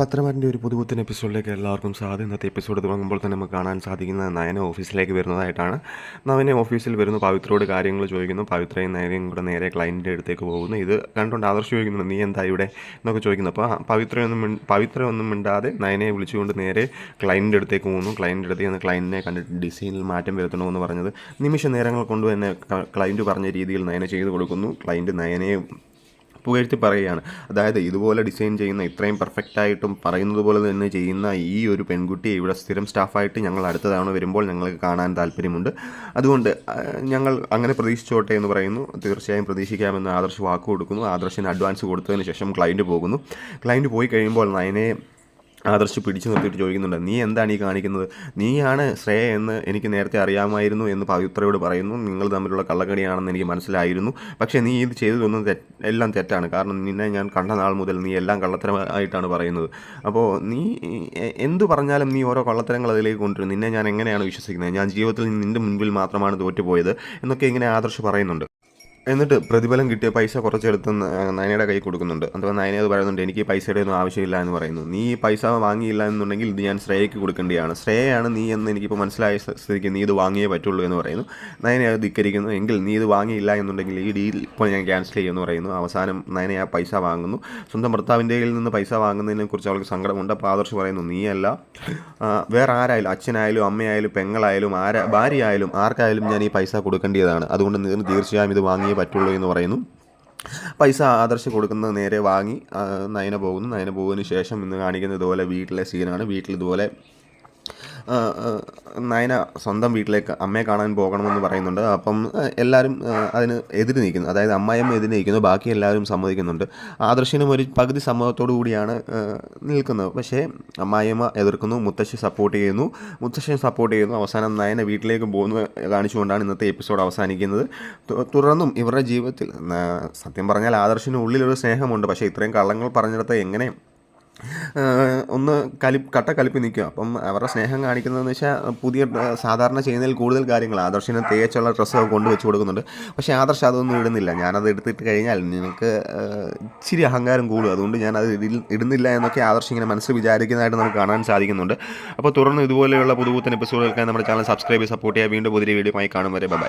പത്രമാറ്റിന്റെ ഒരു പുതുപുത്തൻ എപ്പിസോഡിലേക്ക് എല്ലാവർക്കും സാധ്യത ഇന്നത്തെ എപ്പിസോഡ് തുടങ്ങുമ്പോൾ തന്നെ നമുക്ക് കാണാൻ സാധിക്കുന്നത് നയന ഓഫീസിലേക്ക് വരുന്നതായിട്ടാണ്. നവനെ ഓഫീസിൽ വരുന്നു. പവിത്രയോട് കാര്യങ്ങൾ ചോദിക്കുന്നു. പവിത്രയും നയനയും കൂടെ നേരെ ക്ലയന്റിന്റെ അടുത്തേക്ക് പോകുന്നു. ഇത് കണ്ടുകൊണ്ട് ആദർശ് ചോദിക്കുന്നു നീ എന്താ ഇവിടെ? എന്നൊക്കെ ചോദിക്കുന്നു. അപ്പോൾ പവിത്രയൊന്നും പവിത്രയൊന്നും മിണ്ടാതെ നയനയെ വിളിച്ചുകൊണ്ട് നേരെ ക്ലയന്റിന്റെ അടുത്തേക്ക് പോകുന്നു. ക്ലയന്റിന്റെ അടുത്തേക്ക് നിന്ന് ക്ലയന്റിനെ കണ്ടിട്ട് ഡിസൈനിൽ മാറ്റം വരുത്തണമെന്ന് പറഞ്ഞത് നിമിഷ നേരങ്ങൾ കൊണ്ട് തന്നെ ക്ലയന്റ് പറഞ്ഞ രീതിയിൽ നയനെ ചെയ്തു കൊടുക്കുന്നു. ക്ലയന്റ് നയനയെ പുകഴ്ത്തി പറയുകയാണ്. അതായത് ഇതുപോലെ ഡിസൈൻ ചെയ്യുന്ന ഇത്രയും പെർഫെക്റ്റ് ആയിട്ടും പറയുന്നത് പോലെ തന്നെ ചെയ്യുന്ന ഈ ഒരു പെൺകുട്ടിയെ ഇവിടെ സ്ഥിരം സ്റ്റാഫായിട്ട് ഞങ്ങൾ അടുത്ത തവണ വരുമ്പോൾ ഞങ്ങൾക്ക് കാണാൻ താല്പര്യമുണ്ട്. അതുകൊണ്ട് ഞങ്ങൾ അങ്ങനെ പ്രതീക്ഷിച്ചോട്ടെ എന്ന് പറയുന്നു. തീർച്ചയായും പ്രതീക്ഷിക്കാമെന്ന് ആദർശ് വാക്ക് കൊടുക്കുന്നു. ആദർശിന് അഡ്വാൻസ് കൊടുത്തതിന് ശേഷം ക്ലയന്റ് പോകുന്നു. ക്ലയന്റ് പോയി കഴിയുമ്പോൾ നയനെ ആദർശ് പിടിച്ചു നിർത്തിയിട്ട് ചോദിക്കുന്നുണ്ട് നീ എന്താണ് ഈ കാണിക്കുന്നത്? നീയാണ് ശ്രേയ എന്ന് എനിക്ക് നേരത്തെ അറിയാമായിരുന്നു എന്ന് പവിത്രയോട് പറയുന്നു. നിങ്ങൾ തമ്മിലുള്ള കള്ളക്കടിയാണെന്ന് എനിക്ക് മനസ്സിലായിരുന്നു. പക്ഷേ നീ ഇത് ചെയ്തതൊന്നും എല്ലാം തെറ്റാണ്. കാരണം നിന്നെ ഞാൻ കണ്ട നാൾ മുതൽ നീ എല്ലാം കള്ളത്തരമായിട്ടാണ് പറയുന്നത്. അപ്പോൾ നീ എന്ത് പറഞ്ഞാലും നീ ഓരോ കള്ളത്തരങ്ങൾ അതിലേക്ക് കൊണ്ടുവരും. നിന്നെ ഞാൻ എങ്ങനെയാണ് വിശ്വസിക്കുന്നത്? ഞാൻ ജീവിതത്തിൽ നിന്റെ മുൻപിൽ മാത്രമാണ് തോറ്റുപോയത് എന്നൊക്കെ ഇങ്ങനെ ആദർശ് പറയുന്നുണ്ട്. എന്നിട്ട് പ്രതിഫലം കിട്ടിയ പൈസ കുറച്ചെടുത്ത് നയനയുടെ കൈ കൊടുക്കുന്നുണ്ട്. അഥവാ നയന അത് പറയുന്നുണ്ട് എനിക്ക് പൈസയുടെ ഒന്നും ആവശ്യമില്ല എന്ന് പറയുന്നു. നീ ഈ പൈസ വാങ്ങിയില്ല എന്നുണ്ടെങ്കിൽ ഇത് ഞാൻ ശ്രേയയ്ക്ക് കൊടുക്കേണ്ടതാണ് ശ്രേയയാണ് നീ എന്ന് എനിക്കിപ്പോൾ മനസ്സിലായ സ്ഥ- സ്ഥിതിക്ക് നീ ഇത് വാങ്ങിയേ പറ്റുള്ളൂ എന്ന് പറയുന്നു. നയനെ അത് ധിക്കരിക്കുന്നു. എങ്കിൽ നീ ഇത് വാങ്ങിയില്ല എന്നുണ്ടെങ്കിൽ ഈ ഡീൽ ഇപ്പോൾ ഞാൻ ക്യാൻസൽ ചെയ്യുമെന്ന് പറയുന്നു. അവസാനം നയനെ ആ പൈസ വാങ്ങുന്നു. സ്വന്തം ഭർത്താവിന്റെ കയ്യിൽ നിന്ന് പൈസ വാങ്ങുന്നതിനെ കുറിച്ച് അവൾക്ക് സങ്കടമുണ്ട്. അപ്പോൾ ആദർശ് പറയുന്നു നീയല്ല. വേറെ ആരായാലും അച്ഛനായാലും അമ്മയായാലും പെങ്ങളായാലും ആരാ ഭാര്യയായാലും ആർക്കായാലും ഞാൻ ഈ പൈസ കൊടുക്കേണ്ടതാണ് അതുകൊണ്ട് നീ തീർച്ചയായും ഇത് വാങ്ങിയേ പറ്റുള്ളൂ എന്ന് പറയുന്നു. പൈസ ആദർശ കൊടുക്കുന്നത് നേരെ വാങ്ങി നയന പോകുന്നു. നയന പോകുന്നതിന് ശേഷം ഇന്ന് കാണിക്കുന്നത് ഇതുപോലെ വീട്ടിലെ സീനാണ് വീട്ടിൽ ഇതുപോലെ നയന സ്വന്തം വീട്ടിലേക്ക് അമ്മയെ കാണാൻ പോകണമെന്ന് പറയുന്നുണ്ട്. അപ്പം എല്ലാവരും അതിന് എതിര് നിൽക്കുന്നു. അതായത് അമ്മായിയമ്മ എതിര് നിൽക്കുന്നു. ബാക്കി എല്ലാവരും സമ്മതിക്കുന്നുണ്ട്. ആദർശിനും ഒരു പകുതി സമ്മതത്തോടു കൂടിയാണ് നിൽക്കുന്നത്. പക്ഷേ അമ്മായിയമ്മ എതിർക്കുന്നു. മുത്തശ്ശി സപ്പോർട്ട് ചെയ്യുന്നു. മുത്തശ്ശി സപ്പോർട്ട് ചെയ്യുന്നു. അവസാനം നയന വീട്ടിലേക്ക് പോകുന്നു കാണിച്ചുകൊണ്ടാണ് ഇന്നത്തെ എപ്പിസോഡ് അവസാനിക്കുന്നത്. തുടർന്നും ഇവരുടെ ജീവിതത്തിൽ സത്യം പറഞ്ഞാൽ ആദർശിന് ഉള്ളിലൊരു സ്നേഹമുണ്ട്. പക്ഷേ ഇത്രയും കള്ളങ്ങൾ പറഞ്ഞിടത്ത് എങ്ങനെ ഒന്ന് കലി കട്ട കലിപ്പി നിൽക്കുക. അപ്പം അവരുടെ സ്നേഹം കാണിക്കുന്നതെന്ന് വെച്ചാൽ പുതിയ സാധാരണ ചെയ്യുന്നതിൽ കൂടുതൽ കാര്യങ്ങൾ ആദർശിന് തേച്ചുള്ള ഡ്രസ്സൊക്കെ കൊണ്ട് വെച്ച് കൊടുക്കുന്നുണ്ട്. പക്ഷേ ആദർശ് അതൊന്നും ഇടുന്നില്ല. ഞാനത് എടുത്തിട്ട് കഴിഞ്ഞാൽ നിങ്ങൾക്ക് ഇച്ചിരി അഹങ്കാരം കൂടും. അതുകൊണ്ട് ഞാനത് ഇടുന്നില്ല എന്നൊക്കെ ആദർശ് ഇങ്ങനെ മനസ്സ് വിചാരിക്കുന്നതായിട്ട് നമുക്ക് കാണാൻ സാധിക്കുന്നുണ്ട്. അപ്പോൾ തുടർന്ന് ഇതുപോലെയുള്ള പുതുപുത്തൻ എപ്പിസോഡുകൾക്കായി നമ്മുടെ ചാനൽ സബ്സ്ക്രൈബ് സപ്പോർട്ട് ചെയ്യുക. വീണ്ടും പുതിയ വീഡിയോ ആയി കാണും വരെ. ബൈ.